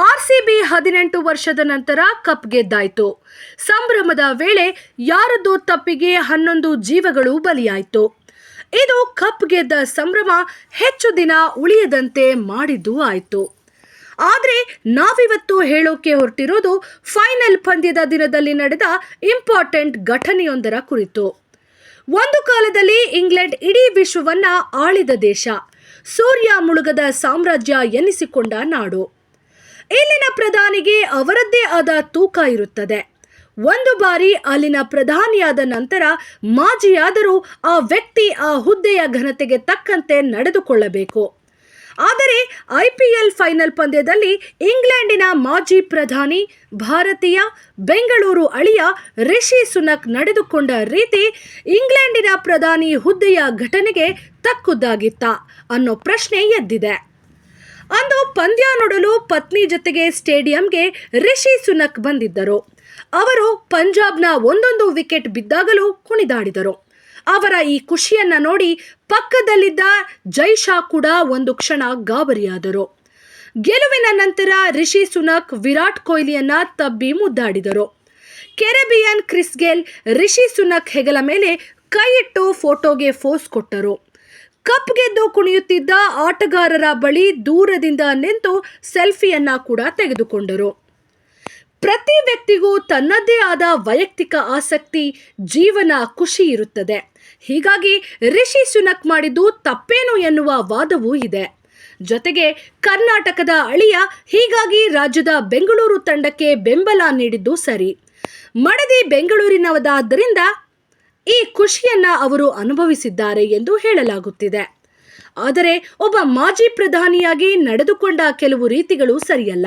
RCB ಹದಿನೆಂಟು ವರ್ಷದ ನಂತರ ಕಪ್ ಗೆದ್ದಾಯಿತು. ಸಂಭ್ರಮದ ವೇಳೆ ಯಾರದೋ ತಪ್ಪಿಗೆ ಹನ್ನೊಂದು ಜೀವಗಳು ಬಲಿಯಾಯಿತು. ಇದು ಕಪ್ ಗೆದ್ದ ಸಂಭ್ರಮ ಹೆಚ್ಚು ದಿನ ಉಳಿಯದಂತೆ ಮಾಡಿದ್ದು ಆಯಿತು. ಆದರೆ ನಾವಿವತ್ತು ಹೇಳೋಕೆ ಹೊರಟಿರೋದು ಫೈನಲ್ ಪಂದ್ಯದ ದಿನದಲ್ಲಿ ನಡೆದ ಇಂಪಾರ್ಟೆಂಟ್ ಘಟನೆಯೊಂದರ ಕುರಿತು. ಒಂದು ಕಾಲದಲ್ಲಿ ಇಂಗ್ಲೆಂಡ್ ಇಡೀ ವಿಶ್ವವನ್ನ ಆಳಿದ ದೇಶ. ಸೂರ್ಯ ಮುಳುಗದ ಸಾಮ್ರಾಜ್ಯ ಎನಿಸಿಕೊಂಡ ನಾಡು. ಇಲ್ಲಿನ ಪ್ರಧಾನಿಗೆ ಅವರದ್ದೇ ಆದ ತೂಕ ಇರುತ್ತದೆ. ಒಂದು ಬಾರಿ ಅಲ್ಲಿನ ಪ್ರಧಾನಿಯಾದ ನಂತರ ಮಾಜಿಯಾದರೂ ಆ ವ್ಯಕ್ತಿ ಆ ಹುದ್ದೆಯ ಘನತೆಗೆ ತಕ್ಕಂತೆ ನಡೆದುಕೊಳ್ಳಬೇಕು. ಆದರೆ ಐಪಿಎಲ್ ಫೈನಲ್ ಪಂದ್ಯದಲ್ಲಿ ಇಂಗ್ಲೆಂಡಿನ ಮಾಜಿ ಪ್ರಧಾನಿ, ಭಾರತೀಯ, ಬೆಂಗಳೂರು ಅಳಿಯ ರಿಷಿ ಸುನಕ್ ನಡೆದುಕೊಂಡ ರೀತಿ ಇಂಗ್ಲೆಂಡಿನ ಪ್ರಧಾನಿ ಹುದ್ದೆಯ ಘಟನೆಗೆ ತಕ್ಕುದಾಗಿತ್ತ ಅನ್ನೋ ಪ್ರಶ್ನೆ ಎದ್ದಿದೆ. ಅಂದು ಪಂದ್ಯ ನೋಡಲು ಪತ್ನಿ ಜೊತೆಗೆ ಸ್ಟೇಡಿಯಂಗೆ ರಿಷಿ ಸುನಕ್ ಬಂದಿದ್ದರು. ಅವರು ಪಂಜಾಬ್ನ ಒಂದೊಂದು ವಿಕೆಟ್ ಬಿದ್ದಾಗಲೂ ಕುಣಿದಾಡಿದರು. ಅವರ ಈ ಖುಷಿಯನ್ನ ನೋಡಿ ಪಕ್ಕದಲ್ಲಿದ್ದ ಜೈಶಾ ಕೂಡ ಒಂದು ಕ್ಷಣ ಗಾಬರಿಯಾದರು. ಗೆಲುವಿನ ನಂತರ ರಿಷಿ ಸುನಕ್ ವಿರಾಟ್ ಕೊಹ್ಲಿಯನ್ನ ತಬ್ಬಿ ಮುದ್ದಾಡಿದರು. Caribbean Chris Gayle Rishi Sunak ಹೆಗಲ ಮೇಲೆ ಕೈಯಿಟ್ಟು ಫೋಟೋಗೆ ಫೋಸ್ ಕೊಟ್ಟರು. ಕಪ್ ಗೆದ್ದು ಕುಣಿಯುತ್ತಿದ್ದ ಆಟಗಾರರ ಬಳಿ ದೂರದಿಂದ ನಿಂತು ಸೆಲ್ಫಿಯನ್ನ ಕೂಡ ತೆಗೆದುಕೊಂಡರು. ಪ್ರತಿ ವ್ಯಕ್ತಿಗೂ ತನ್ನದೇ ಆದ ವೈಯಕ್ತಿಕ ಆಸಕ್ತಿ, ಜೀವನ ಖುಷಿ ಇರುತ್ತದೆ. ಹೀಗಾಗಿ ರಿಷಿ ಸುನಕ್ ಮಾಡಿದ್ದು ತಪ್ಪೇನು ಎನ್ನುವ ವಾದವೂ ಇದೆ. ಜೊತೆಗೆ ಕರ್ನಾಟಕದ ಅಳಿಯ, ಹೀಗಾಗಿ ರಾಜ್ಯದ ಬೆಂಗಳೂರು ತಂಡಕ್ಕೆ ಬೆಂಬಲ ನೀಡಿದ್ದು ಸರಿ. ಮಡದಿ ಬೆಂಗಳೂರಿನವದಾದ್ದರಿಂದ ಈ ಖುಷಿಯನ್ನ ಅವರು ಅನುಭವಿಸಿದ್ದಾರೆ ಎಂದು ಹೇಳಲಾಗುತ್ತಿದೆ. ಆದರೆ ಒಬ್ಬ ಮಾಜಿ ಪ್ರಧಾನಿಯಾಗಿ ನಡೆದುಕೊಂಡ ಕೆಲವು ರೀತಿಗಳು ಸರಿಯಲ್ಲ.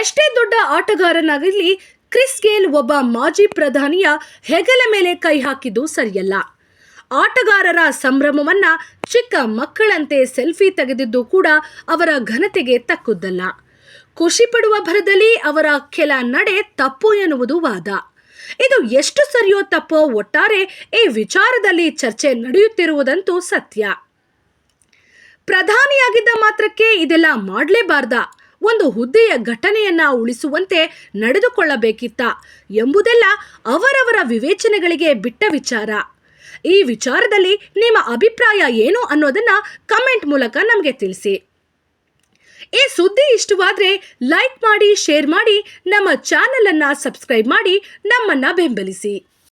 ಎಷ್ಟೇ ದೊಡ್ಡ ಆಟಗಾರನಾಗಲಿ ಕ್ರಿಸ್ ಗೇಲ್ ಒಬ್ಬ ಮಾಜಿ ಪ್ರಧಾನಿಯ ಹೆಗಲ ಮೇಲೆ ಕೈ ಹಾಕಿದ್ದು ಸರಿಯಲ್ಲ. ಆಟಗಾರರ ಸಂಭ್ರಮವನ್ನ ಚಿಕ್ಕ ಮಕ್ಕಳಂತೆ ಸೆಲ್ಫಿ ತೆಗೆದಿದ್ದು ಕೂಡ ಅವರ ಘನತೆಗೆ ತಕ್ಕುದಲ್ಲ. ಖುಷಿ ಪಡುವ ಭರದಲ್ಲಿ ಅವರ ಕೆಲ ನಡೆ ತಪ್ಪು ಎನ್ನುವುದು ವಾದ. ಇದು ಎಷ್ಟು ಸರಿಯೋ ತಪ್ಪೋ ಒಟ್ಟಾರೆ ಈ ವಿಚಾರದಲ್ಲಿ ಚರ್ಚೆ ನಡೆಯುತ್ತಿರುವುದಂತೂ ಸತ್ಯ. ಪ್ರಧಾನಿಯಾಗಿದ್ದ ಮಾತ್ರಕ್ಕೆ ಇದೆಲ್ಲ ಮಾಡಲೇಬಾರ್ದ. ಒಂದು ಹುದ್ದೆಯ ಘಟನೆಯನ್ನ ಉಳಿಸುವಂತೆ ನಡೆದುಕೊಳ್ಳಬೇಕಿತ್ತ ಎಂಬುದೆಲ್ಲ ಅವರವರ ವಿವೇಚನೆಗಳಿಗೆ ಬಿಟ್ಟ ವಿಚಾರ. ಈ ವಿಚಾರದಲ್ಲಿ ನಿಮ್ಮ ಅಭಿಪ್ರಾಯ ಏನು ಅನ್ನೋದನ್ನ ಕಮೆಂಟ್ ಮೂಲಕ ನಮಗೆ ತಿಳಿಸಿ. ಈ ಸುದ್ದಿ ಇಷ್ಟವಾದರೆ ಲೈಕ್ ಮಾಡಿ ಶೇರ್ ಮಾಡಿ ನಮ್ಮ ಚಾನಲನ್ನು ಸಬ್ಸ್ಕ್ರೈಬ್ ಮಾಡಿ ನಮ್ಮನ್ನು ಬೆಂಬಲಿಸಿ.